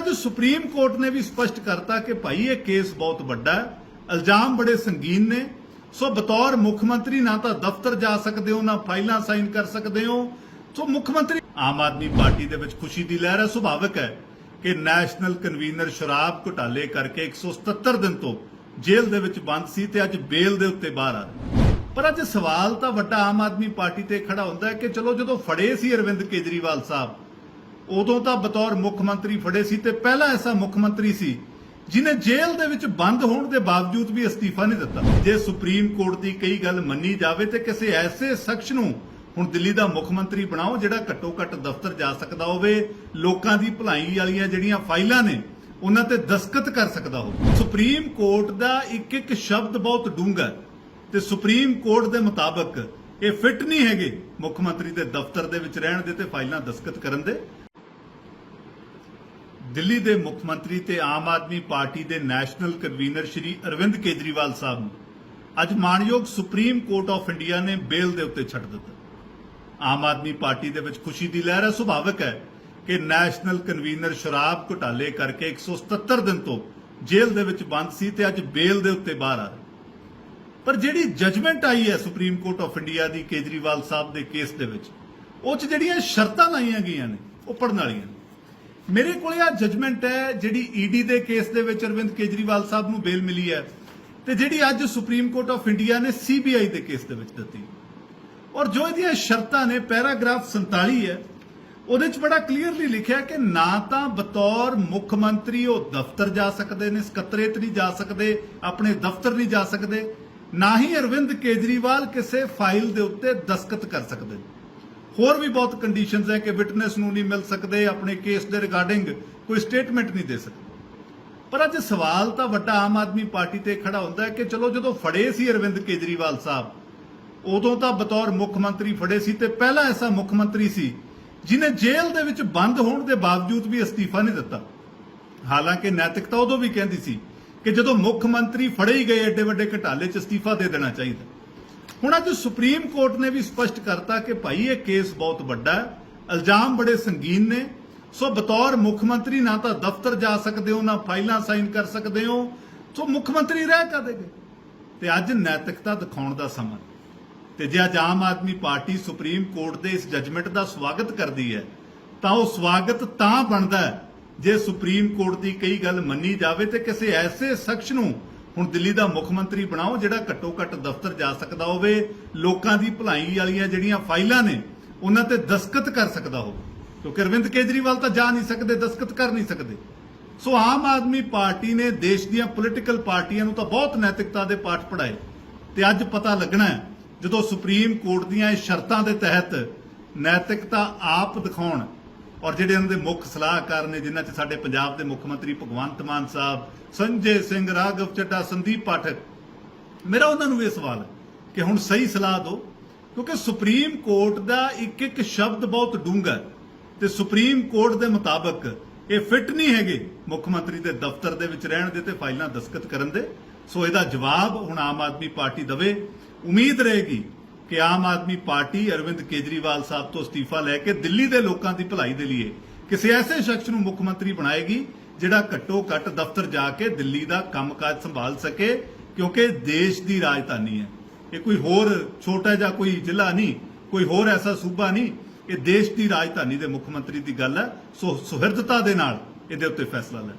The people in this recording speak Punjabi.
ਅੱਜ ਸੁਪਰੀਮ ਕੋਰਟ ਨੇ ਵੀ ਸਪਸ਼ਟ ਕਰਤਾ ਕਿ ਭਾਈ ਇਹ ਕੇਸ ਬਹੁਤ ਵੱਡਾ ਹੈ, ਇਲਜ਼ਾਮ ਬੜੇ ਸੰਗੀਨ ਨੇ। ਸੋ ਬਤੌਰ ਮੁੱਖ ਮੰਤਰੀ ਨਾ ਤਾਂ ਦਫ਼ਤਰ ਜਾ ਸਕਦੇ ਹੋ, ਨਾ ਫਾਈਲਾਂ ਸਾਈਨ ਕਰ ਸਕਦੇ ਹੋ। ਸੋ ਮੁੱਖ ਮੰਤਰੀ ਆਮ ਆਦਮੀ ਪਾਰਟੀ ਦੇ ਵਿੱਚ ਖੁਸ਼ੀ ਦੀ ਲਹਿਰ ਹੈ, ਸੁਭਾਵਿਕ ਹੈ ਕਿ ਨੈਸ਼ਨਲ ਕਨਵੀਨਰ ਸ਼ਰਾਬ ਘੁਟਾਲੇ ਕਰਕੇ 177 ਦਿਨ ਤੋਂ ਜੇਲ੍ਹ ਦੇ ਵਿੱਚ ਬੰਦ ਸੀ ਤੇ ਅੱਜ ਬੇਲ ਦੇ ਉੱਤੇ ਬਾਹਰ ਆ ਰਿਹਾ ਪਰ ਅੱਜ ਸਵਾਲ ਤਾਂ ਵੱਡਾ ਆਮ ਆਦਮੀ ਪਾਰਟੀ ਤੇ ਖੜਾ ਹੁੰਦਾ ਹੈ ਕਿ ਚਲੋ ਜਦੋਂ ਫੜੇ ਸੀ ਅਰਵਿੰਦ ਕੇਜਰੀਵਾਲ ਸਾਹਿਬ ਉਦੋਂ ਤਾਂ ਬਤੌਰ ਮੁੱਖ ਮੰਤਰੀ ਫੜੇ ਸੀ ਤੇ ਪਹਿਲਾ ਐਸਾ ਮੁੱਖ ਮੰਤਰੀ ਸੀ ਜਿਨੇ ਜੇਲ੍ਹ ਦੇ ਵਿੱਚ ਬੰਦ ਹੋਣ ਦੇ ਬਾਵਜੂਦ ਵੀ ਅਸਤੀਫਾ ਨਹੀਂ ਦਿੱਤਾ। ਜੇ ਸੁਪਰੀਮ ਕੋਰਟ ਦੀ ਕਈ ਗੱਲ ਮੰਨੀ ਜਾਵੇ ਤੇ ਕਿਸੇ ਐਸੇ ਸ਼ਖਸ ਨੂੰ ਹੁਣ ਦਿੱਲੀ ਦਾ ਮੁੱਖ ਮੰਤਰੀ ਬਣਾਓ ਜਿਹੜਾ ਘੱਟੋ ਘੱਟ ਦਫ਼ਤਰ ਜਾ ਸਕਦਾ ਹੋਵੇ, ਲੋਕਾਂ ਦੀ ਭਲਾਈ ਵਾਲੀਆਂ ਜਿਹੜੀਆਂ ਫਾਈਲਾਂ ਨੇ, ਉਹਨਾਂ ਤੇ ਦਸਖਤ ਕਰ ਸਕਦਾ ਹੋਵੇ। ਸੁਪਰੀਮ ਕੋਰਟ ਦਾ ਇੱਕ ਇੱਕ ਸ਼ਬਦ ਬਹੁਤ ਡੂੰਘਾ ਤੇ ਸੁਪਰੀਮ ਕੋਰਟ ਦੇ ਮੁਤਾਬਕ ਇਹ ਫਿੱਟ ਨਹੀਂ ਹੈਗੇ ਮੁੱਖ ਮੰਤਰੀ ਦੇ ਦਫ਼ਤਰ ਦੇ ਵਿੱਚ ਰਹਿਣ ਦੇ ਤੇ ਫਾਈਲਾਂ ਦਸਖਤ ਕਰਨ ਦੇ। ਦਿੱਲੀ ਦੇ ਮੁੱਖ ਮੰਤਰੀ ਤੇ ਆਮ ਆਦਮੀ ਪਾਰਟੀ ਦੇ ਨੈਸ਼ਨਲ ਕਨਵੀਨਰ ਸ਼੍ਰੀ ਅਰਵਿੰਦ ਕੇਜਰੀਵਾਲ ਸਾਹਿਬ ਨੂੰ ਅੱਜ ਮਾਣਯੋਗ ਸੁਪਰੀਮ ਕੋਰਟ ਆਫ ਇੰਡੀਆ ਨੇ ਬੇਲ ਦੇ ਉੱਤੇ ਛੱਡ ਦਿੱਤਾ। ਆਮ ਆਦਮੀ ਪਾਰਟੀ ਦੇ ਵਿੱਚ ਖੁਸ਼ੀ ਦੀ ਲਹਿਰ ਹੈ, ਸੁਭਾਵਿਕ ਹੈ ਕਿ ਨੈਸ਼ਨਲ ਕਨਵੀਨਰ ਸ਼ਰਾਬ ਘੁਟਾਲੇ ਕਰਕੇ 177 ਦਿਨ ਤੋਂ ਜੇਲ੍ਹ ਦੇ ਵਿੱਚ ਬੰਦ ਸੀ ਤੇ ਅੱਜ ਬੇਲ ਦੇ ਉੱਤੇ ਬਾਹਰ ਆ ਰਿਹਾ। ਪਰ ਜਿਹੜੀ ਜਜਮੈਂਟ ਆਈ ਹੈ ਸੁਪਰੀਮ ਕੋਰਟ ਆਫ ਇੰਡੀਆ ਦੀ ਕੇਜਰੀਵਾਲ ਸਾਹਿਬ ਦੇ ਕੇਸ ਦੇ ਵਿੱਚ, ਉਹ ਚ ਜਿਹੜੀਆਂ ਸ਼ਰਤਾਂ ਲਾਈਆਂ ਗਈਆਂ ਨੇ, ਉਹ ਪੜਨ ਵਾਲੀਆਂ ਨੇ। ਮੇਰੇ ਕੋਲੇ ਆ ਜਜਮੈਂਟ ਹੈ, ਜਿਹੜੀ ਈਡੀ ਦੇ ਕੇਸ ਦੇ ਵਿੱਚ ਅਰਵਿੰਦ ਕੇਜਰੀਵਾਲ ਸਾਹਿਬ ਨੂੰ ਬੇਲ ਮਿਲੀ ਹੈ ਤੇ ਜਿਹੜੀ ਅੱਜ ਸੁਪਰੀਮ ਕੋਰਟ ਆਫ ਇੰਡੀਆ ਨੇ ਸੀਬੀਆਈ ਦੇ ਕੇਸ ਦੇ ਵਿੱਚ ਦਿੱਤੀ। ਔਰ ਜੋ ਇਹਦੀਆਂ ਸ਼ਰਤਾਂ ਨੇ ਪੈਰਾਗ੍ਰਾਫ 47 ਹੈ, ਉਹਦੇ ਚ ਬੜਾ ਕਲੀਅਰਲੀ ਲਿਖਿਆ ਕਿ ਨਾ ਤਾਂ ਬਤੌਰ ਮੁੱਖ ਮੰਤਰੀ ਉਹ ਦਫ਼ਤਰ ਜਾ ਸਕਦੇ ਨੇ, ਸਕੱਤਰੇਤ ਨਹੀਂ ਜਾ ਸਕਦੇ, ਆਪਣੇ ਦਫ਼ਤਰ ਨਹੀਂ ਜਾ ਸਕਦੇ, ਨਾ ਹੀ ਅਰਵਿੰਦ ਕੇਜਰੀਵਾਲ ਕਿਸੇ ਫਾਈਲ ਦੇ ਉੱਤੇ ਦਸਖਤ ਕਰ ਸਕਦੇ। ਨੇ ਹੋਰ ਵੀ ਬਹੁਤ ਕੰਡੀਸ਼ਨਸ ਹੈ ਕਿ ਵਿਟਨੈਸ ਨੂੰ ਨਹੀਂ ਮਿਲ ਸਕਦੇ, ਆਪਣੇ ਕੇਸ ਦੇ ਰਿਗਾਰਡਿੰਗ ਕੋਈ ਸਟੇਟਮੈਂਟ ਨਹੀਂ ਦੇ ਸਕਦੇ। ਪਰ ਅੱਜ ਸਵਾਲ ਤਾਂ ਵੱਡਾ ਆਮ ਆਦਮੀ ਪਾਰਟੀ ਤੇ ਖੜਾ ਹੁੰਦਾ ਹੈ ਕਿ ਚਲੋ ਜਦੋਂ ਫੜੇ ਸੀ ਅਰਵਿੰਦ ਕੇਜਰੀਵਾਲ ਸਾਹਿਬ, ਉਦੋਂ ਤਾਂ ਬਤੌਰ ਮੁੱਖ ਮੰਤਰੀ ਫੜੇ ਸੀ ਤੇ ਪਹਿਲਾ ਐਸਾ ਮੁੱਖ ਮੰਤਰੀ ਸੀ ਜਿਨੇ ਜੇਲ੍ਹ ਦੇ ਵਿੱਚ ਬੰਦ ਹੋਣ ਦੇ ਬਾਵਜੂਦ ਵੀ ਅਸਤੀਫਾ ਨਹੀਂ ਦਿੱਤਾ। ਹਾਲਾਂਕਿ ਨੈਤਿਕਤਾ ਉਦੋਂ ਵੀ ਕਹਿੰਦੀ ਸੀ ਕਿ ਜਦੋਂ ਮੁੱਖ ਮੰਤਰੀ ਫੜੇ ਹੀ ਗਏ ਐਡੇ ਵੱਡੇ ਘਟਾਲੇ 'ਚ ਅਸਤੀਫਾ ਦੇ ਦੇਣਾ ਚਾਹੀਦਾ। ਹੁਣ ਅੱਜ ਸੁਪਰੀਮ ਕੋਰਟ ਨੇ ਵੀ ਸਪਸ਼ਟ ਕਰਤਾ ਕਿ ਭਾਈ ਇਹ ਕੇਸ ਬਹੁਤ ਵੱਡਾ ਹੈ, ਇਲਜ਼ਾਮ ਬੜੇ ਸੰਗੀਨ ਨੇ। ਸੋ ਬਤੌਰ ਮੁੱਖ ਮੰਤਰੀ ਨਾ ਤਾਂ ਦਫ਼ਤਰ ਜਾ ਸਕਦੇ ਹੋ, ਨਾ ਫਾਈਲਾਂ ਸਾਈਨ ਕਰ ਸਕਦੇ ਹੋ। ਸੋ ਮੁੱਖ ਮੰਤਰੀ ਰਹਿ ਕਦੇ ਗਏ? ਤੇ ਅੱਜ ਨੈਤਿਕਤਾ ਦਿਖਾਉਣ ਦਾ ਸਮਾਂ। ਤੇ ਜੇ ਅੱਜ Aam Aadmi party supreme court ਦੇ ਇਸ ਜੱਜਮੈਂਟ ਦਾ ਸਵਾਗਤ ਕਰਦੀ ਹੈ, ਤਾਂ ਉਹ ਸਵਾਗਤ ਤਾਂ ਬਣਦਾ ਜੇ ਸੁਪਰੀਮ ਕੋਰਟ ਦੀ ਕਈ ਗੱਲ ਮੰਨੀ ਜਾਵੇ ਤੇ ਕਿਸੇ ਐਸੇ ਸ਼ਖਸ ਨੂੰ ਹੁਣ ਦਿੱਲੀ ਦਾ ਮੁੱਖ ਮੰਤਰੀ ਬਣਾਓ, ਜਿਹੜਾ ਘੱਟੋ ਘੱਟ ਦਫ਼ਤਰ ਜਾ ਸਕਦਾ ਹੋਵੇ, ਲੋਕਾਂ ਦੀ ਭਲਾਈ ਵਾਲੀਆਂ ਜਿਹੜੀਆਂ ਫਾਈਲਾਂ ਨੇ, ਉਹਨਾਂ ਤੇ ਦਸਖਤ ਕਰ ਸਕਦਾ ਹੋਵੇ। ਕਿਉਂਕਿ ਅਰਵਿੰਦ ਕੇਜਰੀਵਾਲ ਤਾਂ ਜਾ ਨਹੀਂ ਸਕਦੇ ਦਸਖਤ ਕਰ ਨਹੀਂ ਸਕਦੇ। ਸੋ ਆਮ ਆਦਮੀ ਪਾਰਟੀ ਨੇ ਦੇਸ਼ ਦੀਆਂ ਪੋਲੀਟੀਕਲ ਪਾਰਟੀਆਂ ਨੂੰ ਤਾਂ ਬਹੁਤ ਨੈਤਿਕਤਾ ਦੇ ਪਾਠ ਪੜਾਏ ਤੇ ਅੱਜ ਪਤਾ ਲੱਗਣਾ ਜਦੋਂ ਸੁਪਰੀਮ ਕੋਰਟ ਦੀਆਂ ਇਹ ਸ਼ਰਤਾਂ ਦੇ ਤਹਿਤ ਨੈਤਿਕਤਾ ਆਪ ਦਿਖਾਉਣ ਔਰ ਜਿਹੜੇ ਇਹਨਾਂ ਦੇ ਮੁੱਖ ਸਲਾਹਕਾਰ ਨੇ, ਜਿਨ੍ਹਾਂ 'ਚ ਸਾਡੇ ਪੰਜਾਬ ਦੇ ਮੁੱਖ ਮੰਤਰੀ ਭਗਵੰਤ ਮਾਨ ਸਾਹਿਬ, ਸੰਜੇ ਸਿੰਘ, ਰਾਘਵ ਚੱਡਾ ਸੰਦੀਪ ਪਾਠਕ, ਮੇਰਾ ਉਹਨਾਂ ਨੂੰ ਇਹ ਸਵਾਲ ਹੈ ਕਿ ਹੁਣ ਸਹੀ ਸਲਾਹ ਦਿਓ, ਕਿਉਂਕਿ ਸੁਪਰੀਮ ਕੋਰਟ ਦਾ ਇੱਕ ਇੱਕ ਸ਼ਬਦ ਬਹੁਤ ਡੂੰਘਾ ਤੇ ਸੁਪਰੀਮ ਕੋਰਟ ਦੇ ਮੁਤਾਬਕ ਇਹ ਫਿੱਟ ਨਹੀਂ ਹੈਗੇ ਮੁੱਖ ਮੰਤਰੀ ਦੇ ਦਫ਼ਤਰ ਦੇ ਵਿੱਚ ਰਹਿਣ ਦੇ ਤੇ ਫਾਈਲਾਂ ਦਸਖਤ ਕਰਨ ਦੇ। ਸੋ ਇਹਦਾ ਜਵਾਬ ਹੁਣ ਆਮ ਆਦਮੀ ਪਾਰਟੀ ਦਵੇ। ਉਮੀਦ ਰਹੇਗੀ ਕਿ ਆਮ ਆਦਮੀ ਪਾਰਟੀ ਅਰਵਿੰਦ ਕੇਜਰੀਵਾਲ ਸਾਹਿਬ ਤੋਂ ਅਸਤੀਫਾ ਲੈ ਕੇ ਦਿੱਲੀ ਦੇ ਲੋਕਾਂ ਦੀ ਭਲਾਈ ਦੇ ਲਈ ਕਿਸੇ ਐਸੇ ਸ਼ਖਸ ਨੂੰ ਮੁੱਖ ਮੰਤਰੀ ਬਣਾਏਗੀ ਜਿਹੜਾ ਘੱਟੋ ਘੱਟ ਦਫ਼ਤਰ ਜਾ ਕੇ ਦਿੱਲੀ ਦਾ ਕੰਮਕਾਜ ਸੰਭਾਲ ਸਕੇ, ਕਿਉਂਕਿ ਦੇਸ਼ ਦੀ ਰਾਜਧਾਨੀ ਹੈ। ਇਹ ਕੋਈ ਹੋਰ ਛੋਟਾ ਜਿਹਾ ਕੋਈ ਜ਼ਿਲ੍ਹਾ ਨਹੀਂ, ਕੋਈ ਹੋਰ ਐਸਾ ਸੂਬਾ ਨਹੀਂ, ਇਹ ਦੇਸ਼ ਦੀ ਰਾਜਧਾਨੀ ਦੇ ਮੁੱਖ ਮੰਤਰੀ ਦੀ ਗੱਲ ਹੈ। ਸੋ ਸੁਹਿਰਦਤਾ ਦੇ ਨਾਲ ਇਹਦੇ ਉੱਤੇ ਫੈਸਲਾ ਲੈ।